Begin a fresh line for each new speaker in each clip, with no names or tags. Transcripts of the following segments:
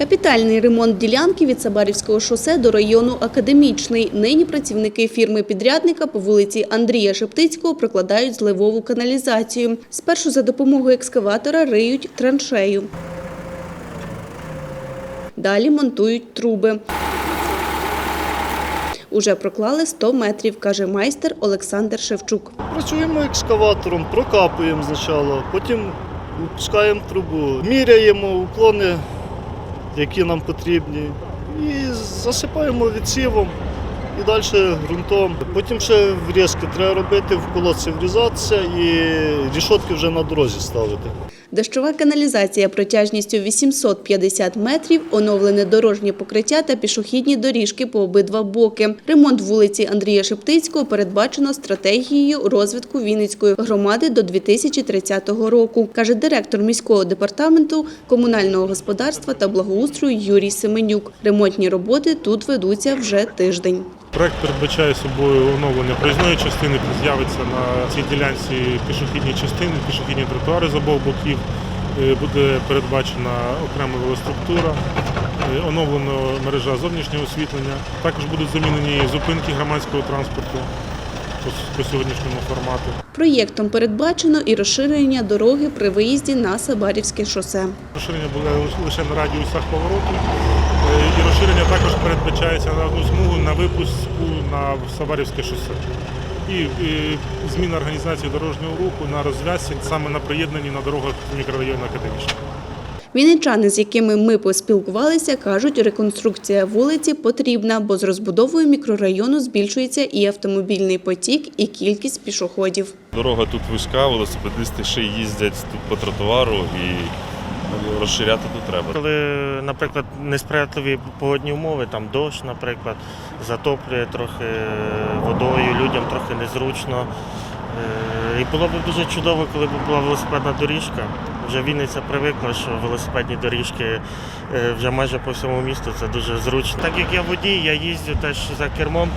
Капітальний ремонт ділянки від Сабарівського шосе до району Академічний. Нині працівники фірми-підрядника по вулиці Андрія Шептицького прокладають зливову каналізацію. Спершу за допомогою екскаватора риють траншею. Далі монтують труби. Уже проклали 100 метрів, каже майстер Олександр Шевчук.
Працюємо екскаватором, прокапуємо спочатку, потім пускаємо трубу, міряємо уклони, які нам потрібні, і засипаємо відсівом і далі ґрунтом. Потім ще врізки треба робити, в колодці врізатися і рішотки вже на дорозі ставити.
Дощова каналізація протяжністю 850 метрів, оновлене дорожнє покриття та пішохідні доріжки по обидва боки. Ремонт вулиці Андрія Шептицького передбачено стратегією розвитку Вінницької громади до 2030 року, каже директор міського департаменту комунального господарства та благоустрою Юрій Семенюк. Ремонтні роботи тут ведуться вже тиждень.
Проект передбачає собою оновлення проїзної частини, з'явиться на цій ділянці пішохідні частини, пішохідні тротуари з обох боків. Е, Буде передбачена окрема велоструктура, е, оновлена мережа зовнішнього освітлення. Також будуть замінені зупинки громадського транспорту по, сьогоднішньому формату.
Проєктом передбачено і розширення дороги при виїзді на Сабарівське шосе.
Розширення буде лише на радіусах повороту. Е, І розширення також передбачається на одну смугу на випуску на Саварівське шосе. І, зміна організації дорожнього руху на розв'язці саме на приєднанні на дорогах мікрорайону Академічний.
Вінничани, з якими ми поспілкувалися, кажуть, реконструкція вулиці потрібна, бо з розбудовою мікрорайону збільшується і автомобільний потік, і кількість пішоходів.
Дорога тут вузька, велосипедисти ще їздять тут по тротуару і ну, розширяти тут треба.
Коли, наприклад, несприятливі погодні умови, там дощ, наприклад, затоплює трохи водою, людям трохи незручно. Е, І було б дуже чудово, коли б була велосипедна доріжка. Вже Вінниця привикла, що велосипедні доріжки е, вже майже по всьому місту це дуже зручно. Так як я водій, я їздю теж за кермом,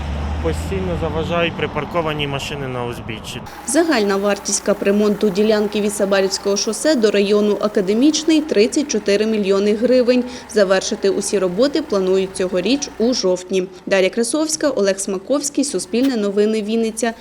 постійно заважають припарковані машини на узбіччі.
Загальна вартість капремонту ділянки від Сабарівського шосе до району Академічний – 34 мільйони гривень. Завершити усі роботи планують цьогоріч у жовтні. Дар'я Красовська, Олег Смаковський, Суспільне новини Вінниця.